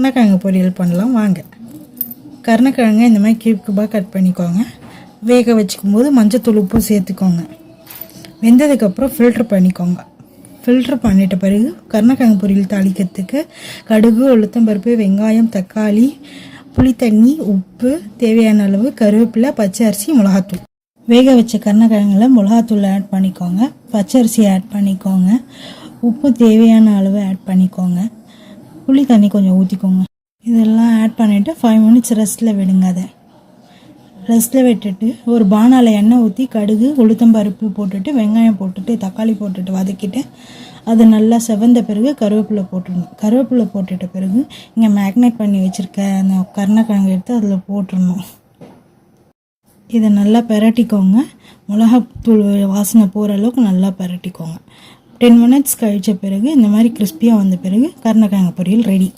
கருணக்கிழங்கு பொரியல் பண்ணலாம் வாங்க. கருணக்கிழங்கு இந்த மாதிரி கியூப் கியூபாக கட் பண்ணிக்கோங்க. வேக வச்சுக்கும் போது மஞ்சத்தூள் உப்பு சேர்த்துக்கோங்க. வெந்ததுக்கப்புறம் ஃபில்ட்ரு பண்ணிக்கோங்க. ஃபில்ட்ரு பண்ணிட்ட பிறகு கருணக்கிழங்கு பொரியல் தாளிக்கிறதுக்கு கடுகு உளுத்தம்பருப்பு வெங்காயம் தக்காளி புளித்தண்ணி உப்பு தேவையான அளவு கருவேப்பிலை பச்சை அரிசி மிளகாத்தூள். வேக வச்ச கருணக்கிழங்குல மிளகாத்தூள் ஆட் பண்ணிக்கோங்க. பச்சை அரிசி ஆட் பண்ணிக்கோங்க. உப்பு தேவையான அளவு ஆட் பண்ணிக்கோங்க. புளி தண்ணி கொஞ்சம் ஊற்றிக்கோங்க இதெல்லாம் ஆட் பண்ணிவிட்டு ஃபைவ் மினிட்ஸ் ரெஸ்ட்டில் விடுங்க அதை. ரெஸ்ட்டில் விட்டுட்டு ஒரு பானால் எண்ணெய் ஊற்றி கடுகு உளுத்தம்பருப்பு போட்டுட்டு வெங்காயம் போட்டுட்டு தக்காளி போட்டுட்டு வதக்கிட்டு அது நல்லா செவந்த பிறகு கருவேப்பிலை போட்டுடணும் கருவேப்பிலை போட்டுட்ட பிறகு இங்கே மேக்னேட் பண்ணி வச்சுருக்க அந்த கருணக்கிழங்கு எடுத்து அதில் போட்டுடணும் இதை நல்லா பெரட்டிக்கோங்க. மிளகாத்தூள் வாசனை போகிற அளவுக்கு நல்லா பெரட்டிக்கோங்க. டென் மினிட்ஸ் கழித்த பிறகு இந்த மாதிரி கிறிஸ்பியாக வந்த பிறகு கருணக்கிழங்கு பொரியல் ரெடி